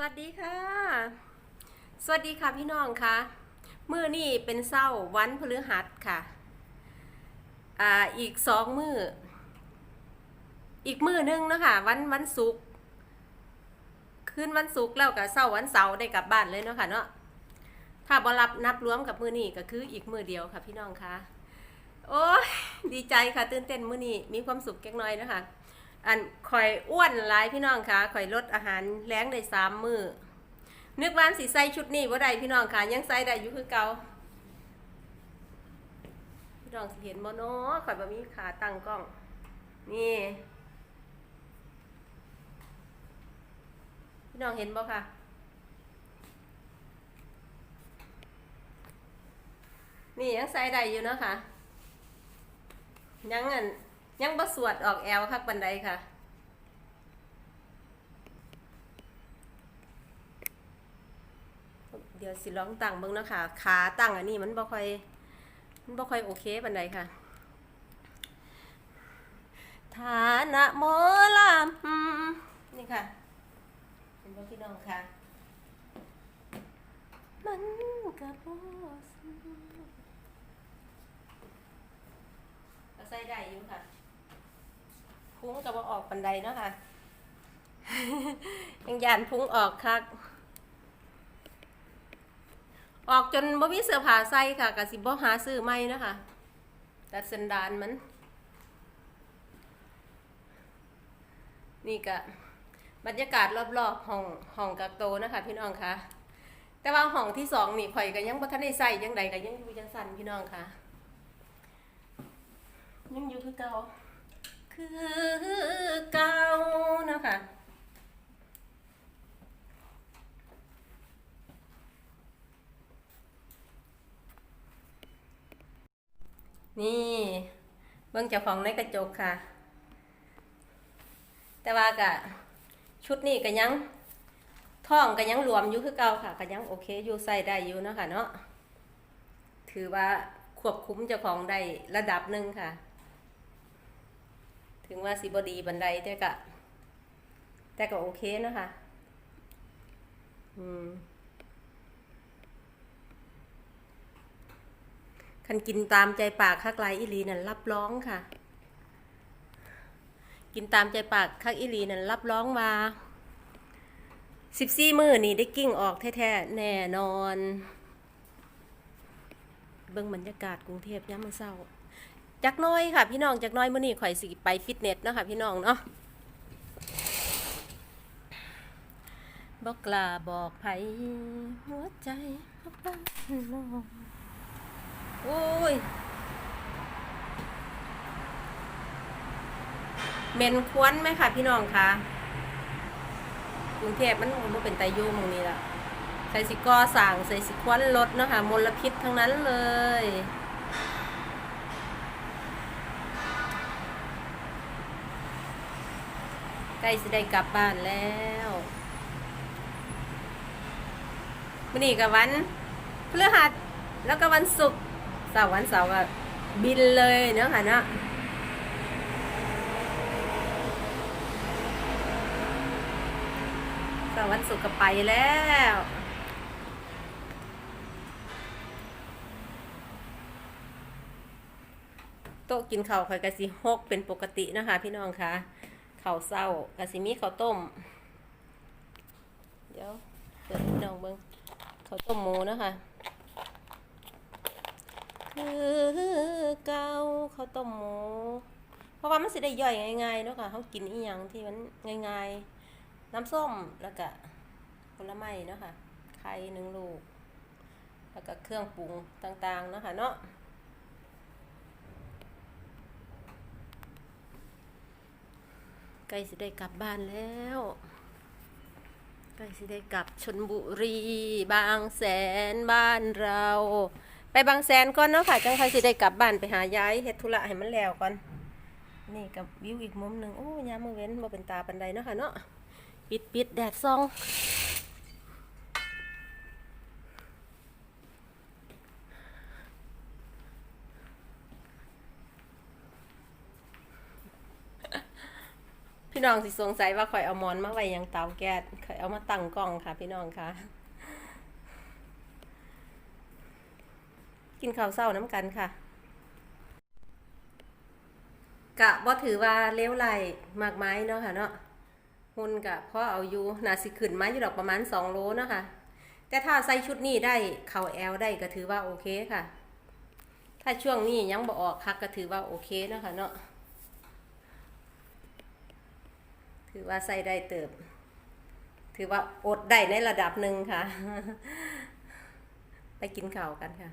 สวัสดีค่ะ สวัสดีค่ะพี่น้องค่ะมือนี่เป็นเศร้าวันพฤหัสค่ะอ่าอีกสองมืออีกมือนึงเนาะคะวันวันศุกร์คืนวันศุกร์แล้วกับเศร้าวันเสาร์ได้กลับบ้านเลยเนาะค่ะเนาะถ้าบรับนับรวมกับมือนี่ก็คืออีกมือเดียวค่ะพี่น้องค่ะโอ้ยดีใจค่ะตื่นเต้นมือนี่มีความสุขแก๊กน้อยนะคะ อันข่อยอ้วนหลายพี่น้องคะข่อยลดอาหารแล้งได้สามมือนึกว่าสิใส่ชุดนี้ว่าได้พี่น้องคะยังใส่ได้อยู่คือเก่าพี่น้องสิเห็นบ่เนาะข่อยบ่มีขาตั้งกล้อง นี่ พี่น้องเห็นบ่ค่ะนี่ยังใส่ได้อยู่เนาะค่ะยังอัน ยังบ่สวดออกแอลคักบันไดค่ะเดี๋ยวสิลองตั้งเบิ่งนะค่ะขาตั้งอันนี้มันบ่ค่อยมันบ่ค่อยโอเคบันไดค่ะฐานะหมอลำนี่ค่ะเป็นบ่พี่น้องค่ะ มันก็บ่สู้ก็ใส่ได้อยู่ค่ะ พุ้งกับว่าออกบันไดเนาะค่ะ ยังยานพุ้งออกคัก ออกจนบ่มีเสื้อผ้าใส่ค่ะกะสิบ่หาซื้อใหม่นะคะแต่สันดานมัน นี่ก็บรรยากาศรอบๆห้องห้องกักโตนะคะพี่น้องคะแต่ว่าห้องที่สองนี่ข่อยก็ยังบ่ทันได้ใส่ยังใดก็ยังอยู่จังสั่นพี่น้องคะยังอยู่คือเก่าคือเก่านะคะ นี่เบิ่งเจ้าของในกระจกค่ะ แต่ว่ากะชุดนี้ก็ยังท่องก็ยังรวมอยู่คือเก่าค่ะก็ยังโอเคอยู่ใส่ได้อยู่เนาะค่ะเนาะถือว่าควบคุมเจ้าของได้ระดับหนึ่งค่ะ ถึงว่าสิบดีบันไดแต่ก็แต่ก็โอเคนะคะอืม คันกินตามใจปากคักลายอีหลีนั่นรับร้องค่ะ กินตามใจปากคักอีหลีนั่นรับร้องมาสิบสี่มือนี่ได้กิ้งออกแท้ๆแน่นอน เบิ่งบรรยากาศกรุงเทพยามมื้อเช้าจักน้อยค่ะ พี่น้องจักน้อยมื้อนี้ข่อยสิไปฟิตเนสเนาะค่ะพี่น้องเนาะบอกกล้าบอกไผหัวใจบอกบ้านน้อง โอ้ยเหม็นควนไหมค่ะพี่น้องคะกรุงเทพมันบ่เป็นตยู่หมองนี้ละใส่สิกอสร้างใส่สิควันรถเนาะค่ะมลพิษทั้งนั้นเลย ใกล้สิได้กลับบ้านแล้ววันนี้กับวันพฤหัสแล้วก็วันศุกร์ เสาร์วันเสาร์ก็บินเลยเนาะค่ะเนาะเสาร์วันศุกร์ก็ไปแล้วโต๊ะกินข้าวข่อยกะสิหกเป็นปกตินะคะ พี่น้องคะข้าวเศร้ากะสิมีข้าวต้ม เดี๋ยวเปิดพี่น้องเบิ้งข้าวต้มหมูนะคะ คือเกาข้าวต้มหมู เพราะว่ามันสิได้ย่อยง่ายๆเนาะค่ะเขากินอีหยังที่มันง่ายๆ น้ำส้มแล้วก็ผลไม้เนาะค่ะไข่หนึ่งลูก แล้วก็เครื่องปรุงต่างๆเนาะค่ะเนาะใกล้สิได้กลับบ้านแล้วใกล้สิได้กลับชนบุรี บางแสนบ้านเรา บางแสนก่อนเนาะค่ะ จังใครสิได้กลับบ้านไปหายายเฮ็ดธุระให้มันแล้วก่อน นี่กับวิวอีกมุมหนึ่งโอ้ยามมือเว้นบ่เป็นตาปันใดเนาะค่ะเนาะ ปิดปิดแดดซองพี่น้องสิสงสัยว่าข่อยเอาหมอนมาไว้ยังเตาแก๊สข่อยเอามาตั้งกล้องค่ะ พี่น้องค่ะ กินข้าวเช้าน้ำกันค่ะ กะบ่ถือว่าเลวไหลมากไม้เนาะค่ะเนาะหุ่นกะพ่อเอาอยู่น่าสิขึ้นมาอยู่ดอกประมาณ 2 โลเนาะค่ะ แต่ถ้าใส่ชุดนี้ได้เข่าแอลได้ก็ถือว่าโอเคค่ะ ถ้าช่วงนี้ยังบ่ออกคักก็ถือว่าโอเคเนาะค่ะเนาะถือว่าใส่ได้เติบ ถือว่าอดได้ในระดับหนึ่งค่ะ ไปกินข้าวกันค่ะ